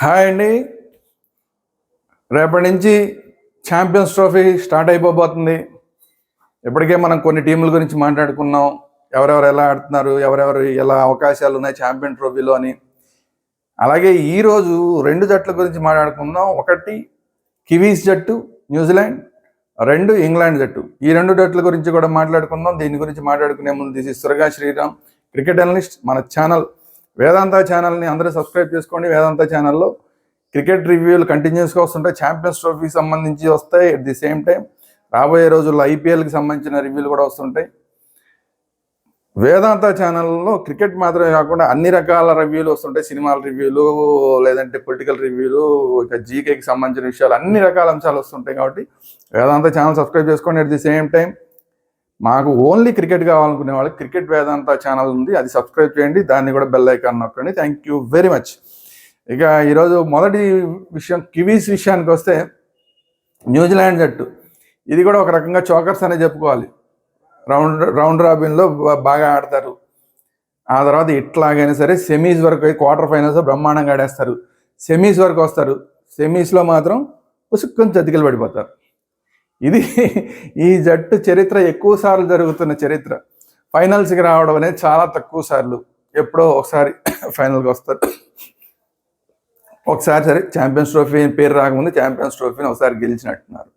Hi అండి. రేపటి నుంచి ఛాంపియన్స్ ట్రోఫీ స్టార్ట్ అయిపోబోతుంది. ఇప్పటికే మనం కొన్ని టీముల గురించి మాట్లాడుకున్నాం. ఎవరెవరు ఎలా ఆడుతున్నారు ఎవరెవరు ఎలా అవకాశాలు ఉన్నాయి ఛాంపియన్ ట్రోఫీలో అని. అలాగే ఈరోజు రెండు జట్ల గురించి మాట్లాడుకుందాం. ఒకటి కివీస్ జట్టు న్యూజిలాండ్. రెండు ఇంగ్లాండ్ జట్టు. ఈ రెండు జట్ల గురించి కూడా మాట్లాడుకుందాం. దీని గురించి మాట్లాడుకునే ముందు this is Shriram cricket analyst మన ఛానల్ వేదాంత ఛానల్ని అందరూ సబ్స్క్రైబ్ చేసుకోండి. వేదాంత ఛానల్లో క్రికెట్ రివ్యూలు కంటిన్యూస్గా వస్తుంటాయి. ఛాంపియన్స్ ట్రోఫీకి సంబంధించి వస్తాయి అట్ ది సేమ్ టైం రాబోయే రోజుల్లో ఐపీఎల్కి సంబంధించిన రివ్యూలు కూడా వస్తుంటాయి. వేదాంత ఛానల్లో క్రికెట్ మాత్రమే కాకుండా అన్ని రకాల రివ్యూలు వస్తుంటాయి. సినిమాల రివ్యూలు లేదంటే పొలిటికల్ రివ్యూలు ఇక జీకేకి సంబంధించిన విషయాలు అన్ని రకాల అంశాలు వస్తుంటాయి కాబట్టి వేదాంత ఛానల్ సబ్స్క్రైబ్ చేసుకోండి అట్ ది సేమ్ టైం మాకు ఓన్లీ క్రికెట్ కావాలనుకునే వాళ్ళకి క్రికెట్ వేదాంత ఛానల్ ఉంది. అది సబ్స్క్రైబ్ చేయండి. దాన్ని కూడా బెల్ ఐకాన్ నొక్కండి. థ్యాంక్ యూ వెరీ మచ్ ఇక ఈరోజు మొదటి విషయం కివీస్ విషయానికి వస్తే న్యూజిలాండ్ జట్టు. ఇది కూడా ఒక రకంగా చోకర్స్ అనే చెప్పుకోవాలి. రౌండ్ రౌండ్ రాబిన్లో బాగా ఆడతారు. ఆ తర్వాత ఎట్లాగైనా సరే సెమీస్ వరకు క్వార్టర్ ఫైనల్స్ బ్రహ్మాండంగా ఆడేస్తారు. సెమీస్ వరకు వస్తారు. సెమీస్లో మాత్రం పుసుక్కుని చతికిలు పడిపోతారు. ఇది ఈ జట్టు చరిత్ర ఎక్కువ సార్లు జరుగుతున్న చరిత్ర. ఫైనల్స్కి రావడం అనేది చాలా తక్కువ సార్లు. ఎప్పుడో ఒకసారి ఫైనల్కి వస్తారు. ఒకసారి సరే ఛాంపియన్స్ ట్రోఫీ పేరు రాకముందు ఛాంపియన్స్ ట్రోఫీని ఒకసారి గెలిచినట్టున్నారు.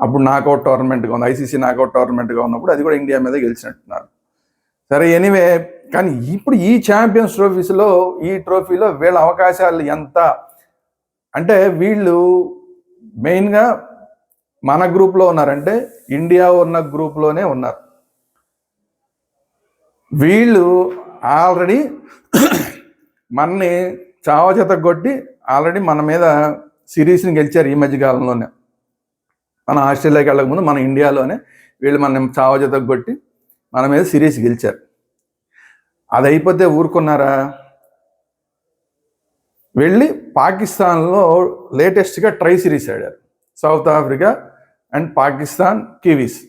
అప్పుడు నాకౌట్ టోర్నమెంట్గా ఉంది. ఐసీసీ నాకౌట్ టోర్నమెంట్గా ఉన్నప్పుడు అది కూడా ఇండియా మీద గెలిచినట్టున్నారు. సరే ఎనీవే కానీ ఇప్పుడు ఈ ఛాంపియన్స్ ట్రోఫీస్లో ఈ ట్రోఫీలో వీళ్ళ అవకాశాలు ఎంత? అంటే వీళ్ళు మెయిన్గా మన గ్రూప్లో ఉన్నారంటే ఇండియా ఉన్న గ్రూప్లోనే ఉన్నారు. వీళ్ళు ఆల్రెడీ మనని చావచేత కొట్టి ఆల్రెడీ మన మీద సిరీస్ని గెలిచారు ఈ మధ్య కాలంలోనే. మన ఆస్ట్రేలియాకి వెళ్ళకముందు మన ఇండియాలోనే వీళ్ళు మనం చావచేత కొట్టి మన మీద సిరీస్ గెలిచారు. అది అయిపోతే ఊరుకున్నారా? వెళ్ళి పాకిస్తాన్లో లేటెస్ట్గా ట్రై సిరీస్ ఆడారు. South Africa and Pakistan Kiwis.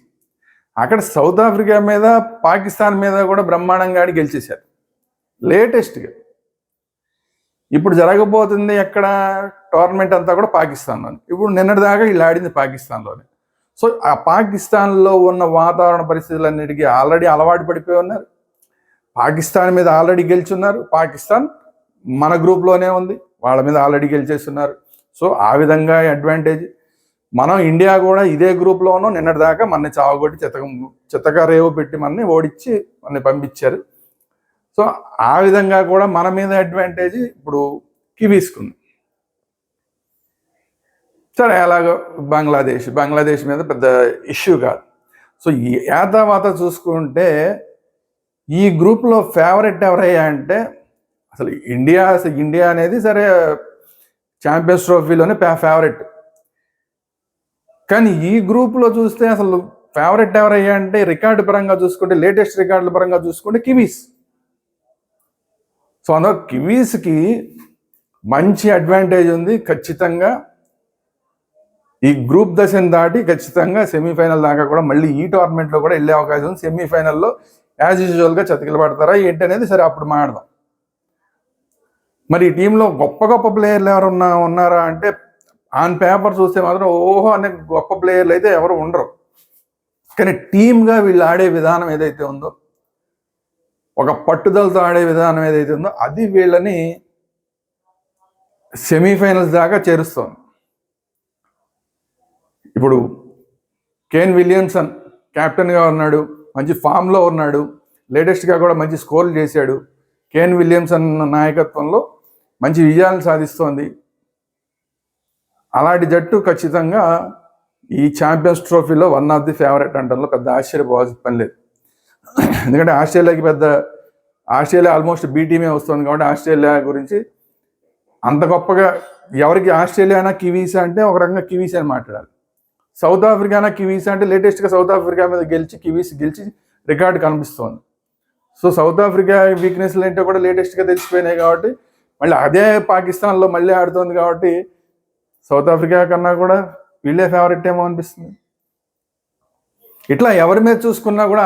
అక్కడ సౌత్ ఆఫ్రికా మీద పాకిస్తాన్ మీద కూడా బ్రహ్మాండంగా ఆడి గెలిచేశారు. లేటెస్ట్గా. ఇప్పుడు జరగబోతుంది ఎక్కడ? టోర్నమెంట్ అంతా కూడా పాకిస్తాన్లోనే. ఇప్పుడు నిన్నటిదాకా వీళ్ళు ఆడింది పాకిస్తాన్లోనే. సో ఆ పాకిస్తాన్లో ఉన్న వాతావరణ పరిస్థితులన్నిటికీ ఆల్రెడీ అలవాటు పడిపోయి ఉన్నారు. పాకిస్తాన్ మీద ఆల్రెడీ గెలిచున్నారు. పాకిస్తాన్ మన గ్రూప్లోనే ఉంది. వాళ్ళ మీద ఆల్రెడీ గెలిచేస్తున్నారు. సో ఆ విధంగా అడ్వాంటేజ్ మనం ఇండియా కూడా ఇదే గ్రూప్లోనూ నిన్నటి దాకా మన చావగొట్టి చిత్తక చెత్తగా రేవు పెట్టి మనని ఓడించి మనని పంపించారు. సో ఆ విధంగా కూడా మన మీద అడ్వాంటేజ్ ఇప్పుడు కివీస్కుంది. సరే అలాగో బంగ్లాదేశ్. బంగ్లాదేశ్ మీద పెద్ద ఇష్యూ కాదు. సో ఈ యాతావాత చూసుకుంటే ఈ గ్రూప్లో ఫేవరెట్ ఎవరయ్యా అంటే అసలు ఇండియా ఇండియా అనేది సరే ఛాంపియన్స్ ట్రోఫీలోనే ఫేవరెట్ కానీ ఈ గ్రూప్లో చూస్తే అసలు ఫేవరెట్ ఎవరయ్యా అంటే రికార్డు పరంగా చూసుకుంటే లేటెస్ట్ రికార్డుల పరంగా చూసుకుంటే కివీస్. సో అందులో కివీస్కి మంచి అడ్వాంటేజ్ ఉంది ఖచ్చితంగా. ఈ గ్రూప్ దశను దాటి ఖచ్చితంగా సెమీఫైనల్ దాకా కూడా మళ్ళీ ఈ టోర్నమెంట్లో కూడా వెళ్ళే అవకాశం ఉంది. సెమీఫైనల్లో యాజ్ యూజువల్గా చతికిలు పడతారా ఏంటి అనేది సరే అప్పుడు మాట్లాడదాం. మరి ఈ టీంలో గొప్ప గొప్ప ప్లేయర్లు ఎవరు ఉన్నారా అంటే ఆన్ పేపర్ చూస్తే మాత్రం ఓహో అనే గొప్ప ప్లేయర్లు అయితే ఎవరు ఉండరు. కానీ టీమ్గా వీళ్ళు ఆడే విధానం ఏదైతే ఉందో ఒక పట్టుదలతో ఆడే విధానం ఏదైతే ఉందో అది వీళ్ళని సెమీఫైనల్స్ దాకా చేరుస్తోంది. ఇప్పుడు కేన్ విలియమ్సన్ కెప్టెన్గా ఉన్నాడు మంచి ఫామ్లో ఉన్నాడు లేటెస్ట్గా కూడా మంచి స్కోర్లు చేశాడు. కేన్ విలియమ్సన్ నాయకత్వంలో మంచి విజయాలను సాధిస్తోంది. అలాంటి జట్టు ఖచ్చితంగా ఈ ఛాంపియన్స్ ట్రోఫీలో వన్ ఆఫ్ ది ఫేవరెట్ అంటారు. పెద్ద ఆశ్చర్యపోవాల్సిన పని లేదు. ఎందుకంటే ఆస్ట్రేలియాకి పెద్ద ఆస్ట్రేలియా ఆల్మోస్ట్ బీ టీమే వస్తుంది కాబట్టి ఆస్ట్రేలియా గురించి అంత గొప్పగా ఎవరికి ఆస్ట్రేలియానా కివీస్ అంటే ఒక రకంగా కివీస్ అని మాట్లాడాలి. సౌత్ ఆఫ్రికానా కివీస్ అంటే లేటెస్ట్గా సౌత్ ఆఫ్రికా మీద గెలిచి కివీస్ గెలిచి రికార్డు కనిపిస్తోంది. సో సౌత్ ఆఫ్రికా వీక్నెస్లు ఏంటో కూడా లేటెస్ట్గా తెలిసిపోయినాయి కాబట్టి మళ్ళీ అదే పాకిస్తాన్లో మళ్ళీ ఆడుతోంది కాబట్టి సౌత్ ఆఫ్రికా కన్నా కూడా వీళ్ళే ఫేవరెట్ ఏమో అనిపిస్తుంది. ఇట్లా ఎవరి మీద చూసుకున్నా కూడా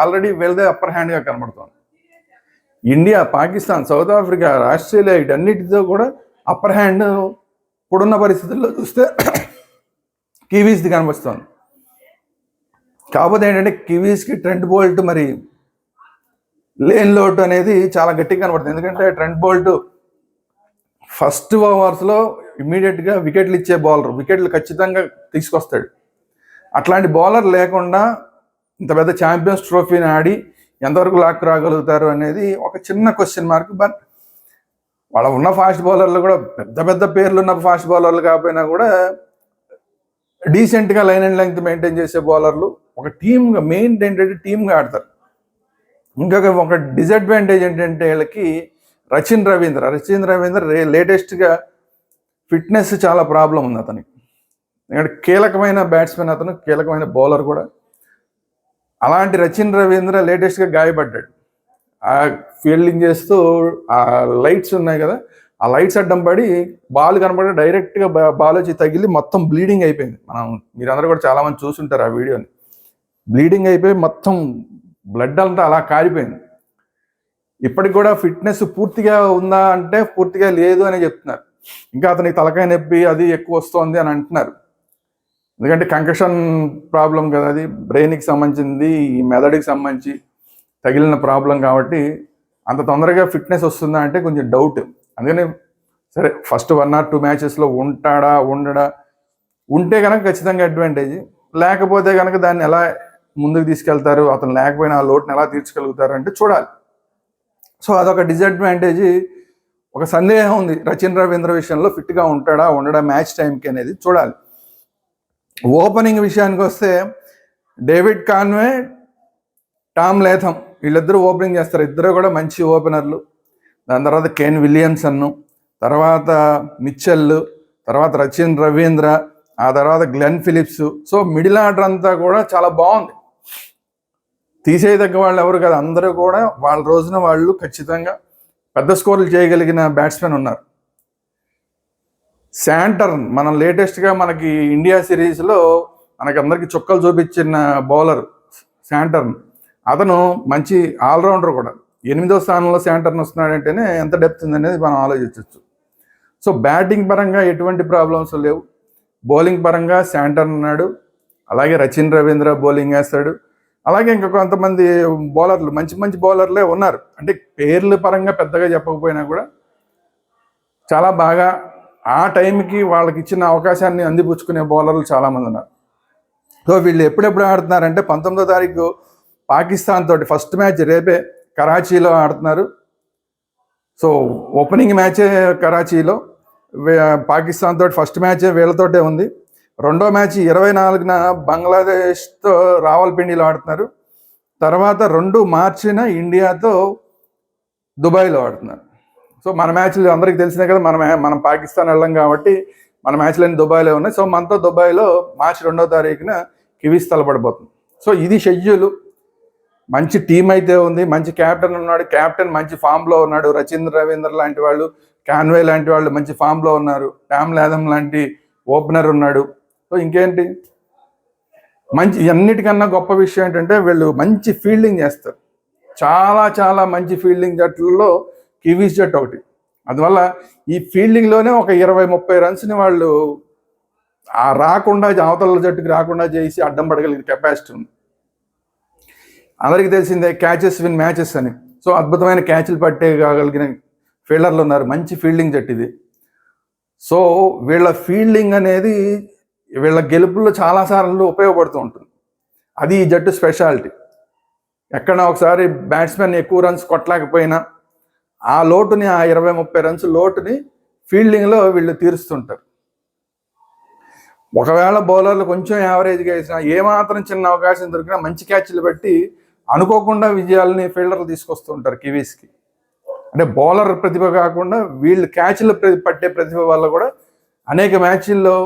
ఆల్రెడీ వెళ్దే అప్పర్ హ్యాండ్గా కనబడుతోంది. India Pakistan South Africa Australia వీటన్నిటితో కూడా అప్పర్ హ్యాండ్ ఇప్పుడున్న పరిస్థితుల్లో చూస్తే కివీస్ది కనిపిస్తుంది కాకపోతే ఏంటంటే కివీస్కి ట్రెండ్ బోల్ట్ మరి లేన్ లోటు అనేది చాలా గట్టిగా కనబడుతుంది. ఎందుకంటే ట్రెండ్ బోల్ట్ ఫస్ట్ ఓవర్స్లో ఇమీడియట్గా వికెట్లు ఇచ్చే బౌలర్ వికెట్లు ఖచ్చితంగా తీసుకొస్తాడు. అట్లాంటి బౌలర్ లేకుండా ఇంత పెద్ద ఛాంపియన్స్ ట్రోఫీని ఆడి ఎంతవరకు లాక్ రాగలుగుతారు అనేది ఒక చిన్న క్వశ్చన్ మార్క్ బట్ వాళ్ళ ఉన్న ఫాస్ట్ బౌలర్లు కూడా పెద్ద పెద్ద పేర్లు ఉన్న ఫాస్ట్ బౌలర్లు కాకపోయినా కూడా డీసెంట్గా లైన్ అండ్ లెంగ్త్ మెయింటైన్ చేసే బౌలర్లు ఒక టీమ్గా మెయిన్ ఏంటంటే టీమ్గా ఆడతారు. ఇంకొక ఒక డిసడ్వాంటేజ్ ఏంటంటే వీళ్ళకి రచిన్ రవీంద్ర రచిన్ రవీంద్ర రే లేటెస్ట్గా ఫిట్నెస్ చాలా ప్రాబ్లం ఉంది అతనికి. ఎందుకంటే కీలకమైన బ్యాట్స్మెన్ అతను కీలకమైన బౌలర్ కూడా. అలాంటి రచిన్ రవీంద్ర లేటెస్ట్గా గాయపడ్డాడు. ఆ ఫీల్డింగ్ చేస్తూ ఆ లైట్స్ ఉన్నాయి కదా ఆ లైట్స్ అడ్డం పడి బాల్ కనపడి డైరెక్ట్గా బాల్ వచ్చి తగిలి మొత్తం బ్లీడింగ్ అయిపోయింది. మనం మీరందరూ కూడా చాలామంది చూసుంటారు ఆ వీడియోని. బ్లీడింగ్ అయిపోయి మొత్తం బ్లడ్ అంతా అలా కారిపోయింది. ఇప్పటికి కూడా ఫిట్నెస్ పూర్తిగా ఉందా అంటే పూర్తిగా లేదు అని చెప్తున్నారు. ఇంకా అతనికి తలకాయ నొప్పి అది ఎక్కువ వస్తుంది అని అంటున్నారు. ఎందుకంటే కంకషన్ ప్రాబ్లం కదా అది. బ్రెయిన్కి సంబంధించింది ఈ మెదడుకి సంబంధించి తగిలిన ప్రాబ్లం కాబట్టి అంత తొందరగా ఫిట్నెస్ వస్తుందా అంటే కొంచెం డౌట్. అందుకని సరే ఫస్ట్ వన్ ఆర్ టూ మ్యాచెస్లో ఉంటాడా ఉండడా? ఉంటే కనుక ఖచ్చితంగా అడ్వాంటేజ్. లేకపోతే కనుక దాన్ని ఎలా ముందుకు తీసుకెళ్తారు అతను లేకపోయినా ఆ లోటుని ఎలా తీర్చగలుగుతారు అంటే చూడాలి. సో అదొక డిసడ్వాంటేజ్ ఒక సందేహం ఉంది. రచిన్ రవీంద్ర విషయంలో ఫిట్గా ఉంటాడా ఉండడా మ్యాచ్ టైంకి అనేది చూడాలి. ఓపెనింగ్ విషయానికి వస్తే డేవిడ్ కాన్వే టామ్ లేథం వీళ్ళిద్దరూ ఓపెనింగ్ చేస్తారు. ఇద్దరు కూడా మంచి ఓపెనర్లు. దాని తర్వాత కేన్ విలియమ్సన్ను తర్వాత మిచ్చెల్ తర్వాత రచిన్ రవీంద్ర ఆ తర్వాత Glenn Phillips. So middle order అంతా కూడా చాలా బాగుంది. తీసేయదగ్గ వాళ్ళు ఎవరు కదా అందరూ కూడా వాళ్ళ రోజున వాళ్ళు ఖచ్చితంగా పెద్ద స్కోర్లు చేయగలిగిన బ్యాట్స్మెన్ ఉన్నారు. శాంటర్న్ మనం లేటెస్ట్గా మనకి ఇండియా సిరీస్లో మనకి అందరికీ చుక్కలు చూపించిన బౌలర్ శాంటర్న్. అతను మంచి ఆల్రౌండర్ కూడా. ఎనిమిదో స్థానంలో శాంటర్న్ వస్తున్నాడంటేనే ఎంత డెప్త్ ఉందనేది మనం ఆలోచించవచ్చు సో బ్యాటింగ్ పరంగా ఎటువంటి ప్రాబ్లమ్స్ లేవు. బౌలింగ్ పరంగా శాంటర్న్ ఉన్నాడు. అలాగే రచిన్ రవీంద్ర బౌలింగ్ వేస్తాడు. అలాగే ఇంకా కొంతమంది బౌలర్లు మంచి మంచి బౌలర్లే ఉన్నారు. అంటే పేర్ల పరంగా పెద్దగా చెప్పకపోయినా కూడా చాలా బాగా ఆ టైంకి వాళ్ళకి ఇచ్చిన అవకాశాన్ని అందిపుచ్చుకునే బౌలర్లు చాలామంది ఉన్నారు. సో వీళ్ళు ఎప్పుడెప్పుడు ఆడుతున్నారంటే పంతొమ్మిదో తారీఖు పాకిస్తాన్ తోటి ఫస్ట్ మ్యాచ్ రేపే కరాచీలో ఆడుతున్నారు. సో ఓపెనింగ్ మ్యాచే కరాచీలో. పాకిస్తాన్ తోటి ఫస్ట్ మ్యాచే వీళ్ళతోటే ఉంది. రెండో మ్యాచ్ ఇరవై నాలుగున బంగ్లాదేశ్తో రావల్పిండిలో ఆడుతున్నారు. తర్వాత రెండు మార్చిన ఇండియాతో దుబాయ్లో ఆడుతున్నారు. సో మన మ్యాచ్లు అందరికీ తెలిసినే కదా మనం మనం పాకిస్తాన్ వెళ్ళాం కాబట్టి మన మ్యాచ్లన్నీ దుబాయ్లో ఉన్నాయి. సో మనతో దుబాయ్లో మార్చి రెండో తారీఖున కివీస్ తలపడిపోతుంది సో ఇది షెడ్యూల్. మంచి టీం అయితే ఉంది మంచి క్యాప్టెన్ ఉన్నాడు. క్యాప్టెన్ మంచి ఫామ్లో ఉన్నాడు. రచీంద్ర రవీంద్ర లాంటి వాళ్ళు కాన్వే లాంటి వాళ్ళు మంచి ఫామ్లో ఉన్నారు. డామ్ లాదం లాంటి ఓపెనర్ ఉన్నాడు. సో ఇంకేంటి? మంచి అన్నిటికన్నా గొప్ప విషయం ఏంటంటే వీళ్ళు మంచి ఫీల్డింగ్ చేస్తారు. చాలా చాలా మంచి ఫీల్డింగ్ జట్లలో కివీస్ జట్టు ఒకటి. అందువల్ల ఈ ఫీల్డింగ్లోనే ఒక ఇరవై ముప్పై రన్స్ని వాళ్ళు ఆ రాకుండా అవతల జట్టుకి రాకుండా చేసి అడ్డం పడగలిగిన కెపాసిటీ ఉంది. అందరికీ తెలిసిందే క్యాచెస్ విన్ మ్యాచెస్ అని. సో అద్భుతమైన క్యాచ్లు పట్టే కాగలిగిన ఫీల్డర్లు ఉన్నారు. మంచి ఫీల్డింగ్ జట్టు ఇది. సో వీళ్ళ ఫీల్డింగ్ అనేది వీళ్ళ గెలుపుల్లో చాలాసార్లు ఉపయోగపడుతూ ఉంటుంది. అది ఈ జట్టు స్పెషాలిటీ. ఎక్కడ ఒకసారి బ్యాట్స్మెన్ ఎక్కువ రన్స్ కొట్టలేకపోయినా ఆ లోటుని ఆ ఇరవై ముప్పై రన్స్ లోటుని ఫీల్డింగ్లో వీళ్ళు తీరుస్తుంటారు. ఒకవేళ బౌలర్లు కొంచెం యావరేజ్గా వేసినా ఏమాత్రం చిన్న అవకాశం దొరికినా మంచి క్యాచ్లు పెట్టి అనుకోకుండా విజయాలని ఫీల్డర్లు తీసుకొస్తుంటారు కివీస్కి. అంటే బౌలర్ ప్రతిభ కాకుండా వీళ్ళు క్యాచ్లు ప్రతి పట్టే ప్రతిభ వల్ల కూడా అనేక మ్యాచ్ల్లో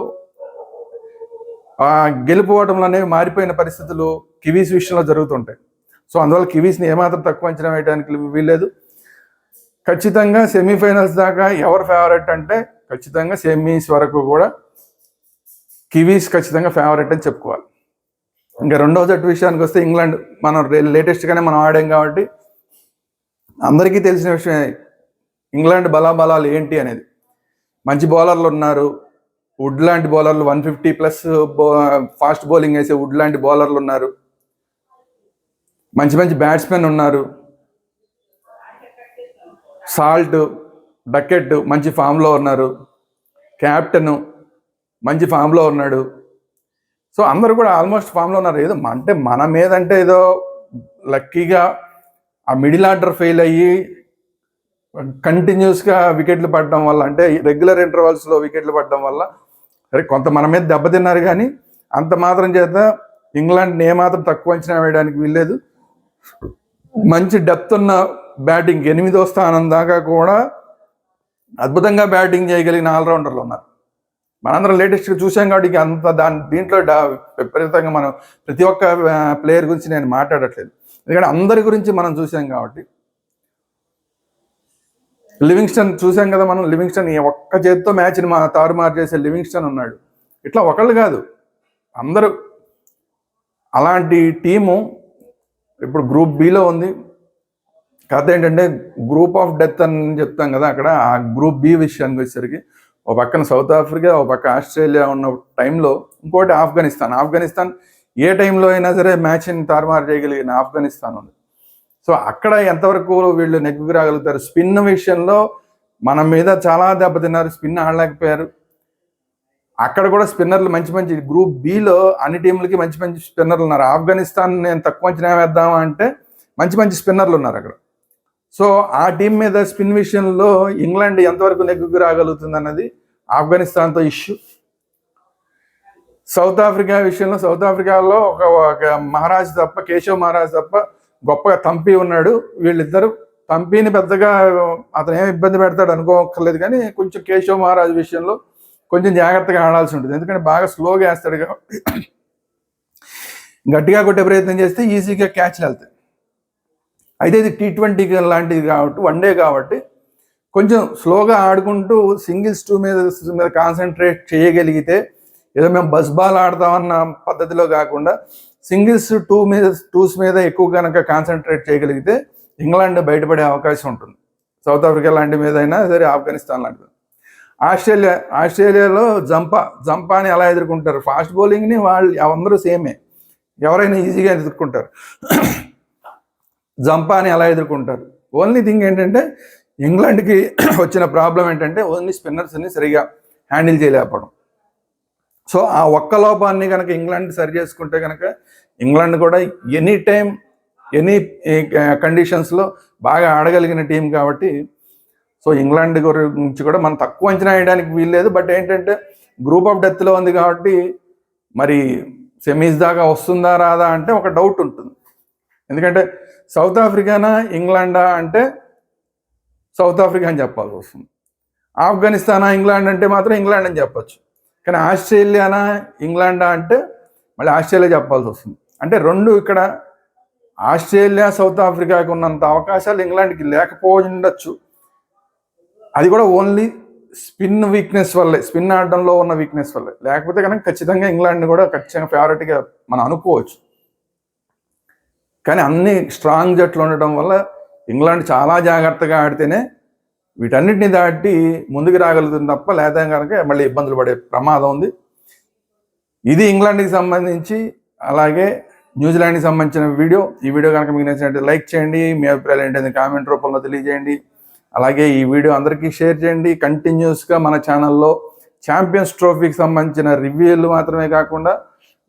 గెలుపు ఓటములు అనేవి మారిపోయిన పరిస్థితులు కివీస్ విషయంలో జరుగుతుంటాయి. సో అందువల్ల కివీస్ని ఏమాత్రం తక్కువ అంచనా వేయడానికి వీల్లేదు. ఖచ్చితంగా సెమీఫైనల్స్ దాకా ఎవరు ఫేవరెట్ అంటే ఖచ్చితంగా సెమీస్ వరకు కూడా కివీస్ ఖచ్చితంగా ఫేవరెట్ అని చెప్పుకోవాలి. ఇంకా రెండవ జట్టు విషయానికి వస్తే ఇంగ్లాండ్ మనం లేటెస్ట్గానే మనం ఆడాం కాబట్టి అందరికీ తెలిసిన విషయం ఇంగ్లాండ్ బలాబలాలు ఏంటి అనేది. మంచి బౌలర్లు ఉన్నారు. వుడ్ లాంటి బౌలర్లు one fifty plus fast bowling వేసే వుడ్ లాంటి బౌలర్లు ఉన్నారు. మంచి మంచి బ్యాట్స్మెన్ ఉన్నారు. సాల్ట్ డకెట్ మంచి ఫామ్లో ఉన్నారు. క్యాప్టెన్ మంచి ఫామ్లో ఉన్నాడు. సో అందరూ కూడా ఆల్మోస్ట్ ఫామ్లో ఉన్నారు. ఏదో అంటే మన మీద అంటే ఏదో లక్కీగా ఆ మిడిల్ ఆర్డర్ ఫెయిల్ అయ్యి కంటిన్యూస్గా వికెట్లు పడడం వల్ల అంటే రెగ్యులర్ ఇంటర్వల్స్లో వికెట్లు పడడం వల్ల సరే కొంత మన మీద దెబ్బతిన్నారు కానీ అంత మాత్రం చేత ఇంగ్లాండ్ని ఏమాత్రం తక్కువ అంచనా వేయడానికి వీల్లేదు. మంచి డెప్త్ ఉన్న బ్యాటింగ్ ఎనిమిదో స్థానం దాకా కూడా అద్భుతంగా బ్యాటింగ్ చేయగలిగిన ఆల్రౌండర్లు ఉన్నారు. మనందరం లేటెస్ట్గా చూసాం కాబట్టి అంత దాని దీంట్లో డా- విపరీతంగా మనం ప్రతి ఒక్క ప్లేయర్ గురించి నేను మాట్లాడట్లేదు. ఎందుకంటే అందరి గురించి మనం చూసాం కాబట్టి లివింగ్స్టన్ చూసాం కదా మనం లివింగ్స్టన్ ఈ ఒక్క చేత్తో మ్యాచ్ని మా తారుమారు చేసే లివింగ్స్టన్ ఉన్నాడు. ఇట్లా ఒకళ్ళు కాదు అందరూ. అలాంటి టీము ఇప్పుడు గ్రూప్ బిలో ఉంది. కథ ఏంటంటే గ్రూప్ ఆఫ్ డెత్ అని చెప్తాం కదా అక్కడ ఆ గ్రూప్ బి విషయానికి వచ్చేసరికి ఒక పక్కన సౌత్ ఆఫ్రికా ఒక పక్క ఆస్ట్రేలియా ఉన్న టైంలో ఇంకోటి ఆఫ్ఘనిస్తాన్. ఆఫ్ఘనిస్తాన్ ఏ టైంలో అయినా సరే మ్యాచ్ని తారుమారు చేయగలిగిన ఆఫ్ఘనిస్తాన్ ఉంది. సో అక్కడ ఎంతవరకు వీళ్ళు నెగ్గుకు రాగలుగుతారు స్పిన్ విషయంలో మన మీద చాలా దెబ్బతిన్నారు స్పిన్ ఆడలేకపోయారు. అక్కడ కూడా స్పిన్నర్లు మంచి మంచి గ్రూప్ బిలో అన్ని టీంలకి మంచి మంచి స్పిన్నర్లు ఉన్నారు. ఆఫ్ఘనిస్తాన్ నేను తక్కువ అంచనా వేద్దామా అంటే మంచి మంచి స్పిన్నర్లు ఉన్నారు అక్కడ. సో ఆ టీం మీద స్పిన్ విషయంలో ఇంగ్లాండ్ ఎంతవరకు నెగ్గుకు రాగలుగుతుంది అన్నది ఆఫ్ఘనిస్తాన్తో ఇష్యూ. సౌత్ ఆఫ్రికా విషయంలో సౌత్ ఆఫ్రికాలో ఒక ఒక మహారాజ్ తప్ప కేశవ్ మహారాజ్ తప్ప గొప్పగా తంపి ఉన్నాడు. వీళ్ళిద్దరు తంపిని పెద్దగా అతను ఏం ఇబ్బంది పెడతాడు అనుకోక్కర్లేదు కానీ కొంచెం కేశవ్ మహారాజు విషయంలో కొంచెం జాగ్రత్తగా ఆడాల్సి ఉంటుంది. ఎందుకంటే బాగా స్లోగా వేస్తాడు కాబట్టి గట్టిగా కొట్టే ప్రయత్నం చేస్తే ఈజీగా క్యాచ్లు వెళ్తాయి. అయితే ఇది టీ ట్వంటీ లాంటిది కాబట్టి వన్ డే కాబట్టి కొంచెం స్లోగా ఆడుకుంటూ సింగిల్స్ టూ మీద మీద కాన్సన్ట్రేట్ చేయగలిగితే ఏదో మేము బస్ బాల్ ఆడతామన్న పద్ధతిలో కాకుండా సింగిల్స్ టూ మీద టూస్ మీద ఎక్కువ కనుక కాన్సన్ట్రేట్ చేయగలిగితే ఇంగ్లాండ్ బయటపడే అవకాశం ఉంటుంది. సౌత్ ఆఫ్రికా లాంటి మీద అయినా సరే ఆఫ్ఘనిస్తాన్ లాంటిది. ఆస్ట్రేలియా ఆస్ట్రేలియాలో జంపా జంపాని ఎలా ఎదుర్కొంటారు? ఫాస్ట్ బౌలింగ్ని వాళ్ళు అందరూ సేమే. ఎవరైనా ఈజీగా ఎదుర్కొంటారు. జంపాని ఎలా ఎదుర్కొంటారు? ఓన్లీ థింగ్ ఏంటంటే ఇంగ్లాండ్కి వచ్చిన ప్రాబ్లం ఏంటంటే ఓన్లీ స్పిన్నర్స్ని సరిగా హ్యాండిల్ చేయలేకపోవడం. సో ఆ ఒక్క లోపాన్ని కనుక ఇంగ్లాండ్ సరి చేసుకుంటే కనుక ఇంగ్లాండ్ కూడా ఎనీ టైం ఎనీ కండిషన్స్లో బాగా ఆడగలిగిన టీం కాబట్టి సో ఇంగ్లాండ్ గురించి కూడా మనం తక్కువ అంచనా వేయడానికి వీల్లేదు. బట్ ఏంటంటే గ్రూప్ ఆఫ్ డెత్లో ఉంది కాబట్టి మరి సెమీస్ దాకా వస్తుందా రాదా అంటే ఒక డౌట్ ఉంటుంది. ఎందుకంటే సౌత్ ఆఫ్రికానా ఇంగ్లాండా అంటే సౌత్ ఆఫ్రికా అని చెప్పాల్సి వస్తుంది. ఆఫ్ఘనిస్తానా ఇంగ్లాండ్ అంటే మాత్రం ఇంగ్లాండ్ అని చెప్పొచ్చు. కానీ ఆస్ట్రేలియానా ఇంగ్లాండా అంటే మళ్ళీ ఆస్ట్రేలియా చెప్పాల్సి వస్తుంది. అంటే రెండు ఇక్కడ ఆస్ట్రేలియా సౌత్ ఆఫ్రికాకి ఉన్నంత అవకాశాలు ఇంగ్లాండ్కి లేకపోయిండొచ్చు అది కూడా ఓన్లీ స్పిన్ వీక్నెస్ వల్లే స్పిన్ ఆడడంలో ఉన్న వీక్నెస్ వల్లే. లేకపోతే కనుక ఖచ్చితంగా ఇంగ్లాండ్ కూడా ఖచ్చితంగా ఫేవరెట్గా మనం అనుకోవచ్చు. కానీ అన్ని స్ట్రాంగ్ జట్లు ఉండటం వల్ల ఇంగ్లాండ్ చాలా జాగ్రత్తగా ఆడితేనే వీటన్నిటిని దాటి ముందుకు రాగలుగుతుంది తప్ప లేదా కనుక మళ్ళీ ఇబ్బందులు పడే ప్రమాదం ఉంది. ఇది ఇంగ్లాండ్కి సంబంధించి అలాగే న్యూజిలాండ్కి సంబంధించిన వీడియో. ఈ వీడియో కనుక మీకు నచ్చినట్టు లైక్ చేయండి. మీ అభిప్రాయాలు ఏంటంటే కామెంట్ రూపంలో తెలియజేయండి. అలాగే ఈ వీడియో అందరికీ షేర్ చేయండి. కంటిన్యూస్గా మన ఛానల్లో ఛాంపియన్స్ ట్రోఫీకి సంబంధించిన రివ్యూలు మాత్రమే కాకుండా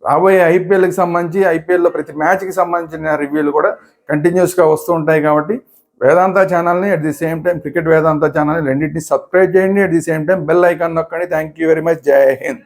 రాబోయే ఐపీఎల్కి సంబంధించి ఐపీఎల్లో ప్రతి మ్యాచ్కి సంబంధించిన రివ్యూలు కూడా కంటిన్యూస్గా వస్తూ ఉంటాయి కాబట్టి వేదాంత ఛానల్ని at the same time cricket Vedanta ఛానల్ని రెండింటిని సబ్స్క్రైబ్ చేయండి. At the same time bell icon నొక్కండి. Thank you very much Jai Hind